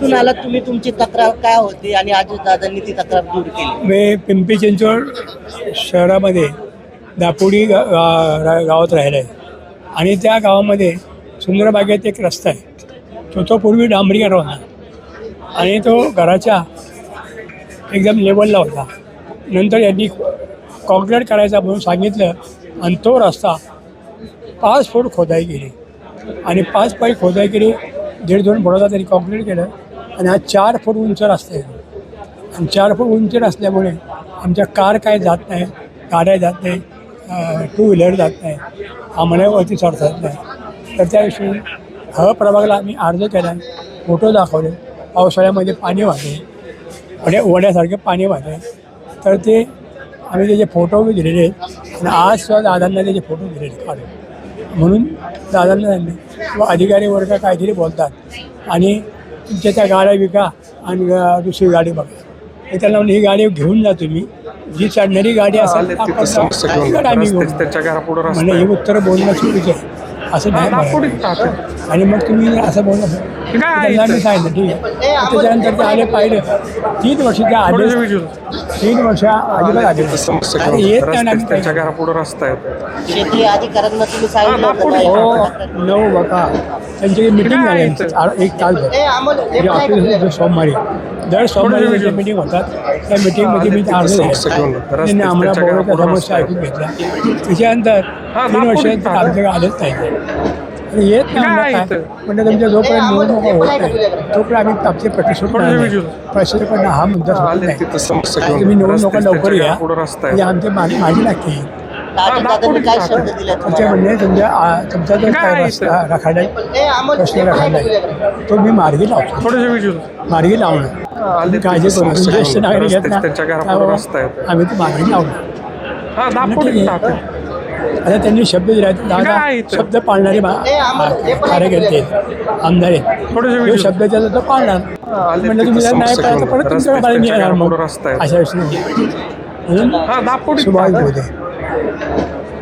कुठून आलात तुम्ही? तुमची तक्रार काय होती आणि आज दादांनी ती तक्रार दूर केली? मी पिंपरी चिंचवड शहरामध्ये दापोडी गा गा- रा- गावात राहिलं आहे. आणि त्या गावामध्ये सुंदरबागेत एक रस्ता आहे. तो तो पूर्वी डांबरीकर होता. आणि तो घराच्या एकदम लेवलला होता. नंतर यांनी कॉन्क्रीट करायचा म्हणून सांगितलं आणि तो रस्ता पाच फूट खोदाई केली. आणि पाच पाय खोदाई केली. दीड दोन फुटाचा त्यांनी कॉन्क्रीट केलं. आणि हा चार फूट उंच रस्ता आहे. आणि चार फूट उंच असल्यामुळे आमच्या कार काय जात नाही गाड्या जात नाही टू व्हीलर जात नाही आम्हाला वरती चढता येत नाही. तर त्याविषयी ह प्रभागला आम्ही अर्ज केला फोटो दाखवले पावसाळ्यामध्ये पाणी वाहते म्हणजे वड्या वड्यासारखे पाणी वाहते. तर ते आम्ही त्याचे फोटो बी दिलेले आहेत आणि आज सुद्धा दादांना त्याचे फोटो दिलेले आहेत काढून. म्हणून दादांना त्यांनी किंवा अधिकारी वर्ग काहीतरी बोलतात आणि तुमच्या त्या गाड्या विका आणि दुसरी गाडी बघा. म्हणलं, ही गाडी घेऊन जा तुम्ही. जी चढणारी गाडी असेल आम्ही म्हणजे. हे उत्तर बोलणं चुकीचं आहे. असं नाही. आणि मग तुम्ही असं बोलणं काय त्यांना मी सांगितलं ठीक आहे. त्याच्यानंतर ते आले पाहिलं. तीन वर्ष ते आले. तीन वर्ष अजिबात आले येत नाही आम्ही रस्ता आहे. शेती? हो नऊ बघा त्यांची मिटिंग झाली आमची. एक तास म्हणजे ऑफिस सोमवारी दर सोमवारी मिटिंग होतात त्या मिटिंगमध्ये मी अर्ज त्यांनी आम्हाला घरापुढं समस्या ऐकून घेतल्या त्याच्यानंतर तीन वर्ष आमच्याकडे आलेच नाही. आणि येत नाही? म्हणजे तुमच्या जोपर्यंत निवडणुका होत नाही तोपर्यंत आम्ही आमचे प्रतिशोध. प्रतिशोध हा मुद्दा तुम्ही निवडणुका लवकर या. म्हणजे आमच्या मागे माझी लागते दादांनी काय शब्द दिले तुमच्या तुमच्या तुमचा जो काय रस्ता? राखाडा प्रश्न राखाडा आहे. तो मी मार्गी लावतो. थोडेसे मार्गी लावणार काळजी करू. ज्येष्ठ नागरिक आहेत रस्त्याच ना त्यांच्या घरापुढं त्यामुळं रस्ता आहे आम्ही ती मार्गी लावणार हा आहे. आता त्यांनी शब्द दिला दादा? शब्द पाळणारे मा- कार्यकर्ते आमदार आहेत. शब्द त्याचा तो पाळणार. आले म्हणलं तुम्ही जर नाही तर घेऊन परत रस्त्याच तुमच्या बाजूने त्यांच्या येणार मग. घरापुढं रस्ता आहे अशा विषयी हा सुभाष टाकलं. Obrigado.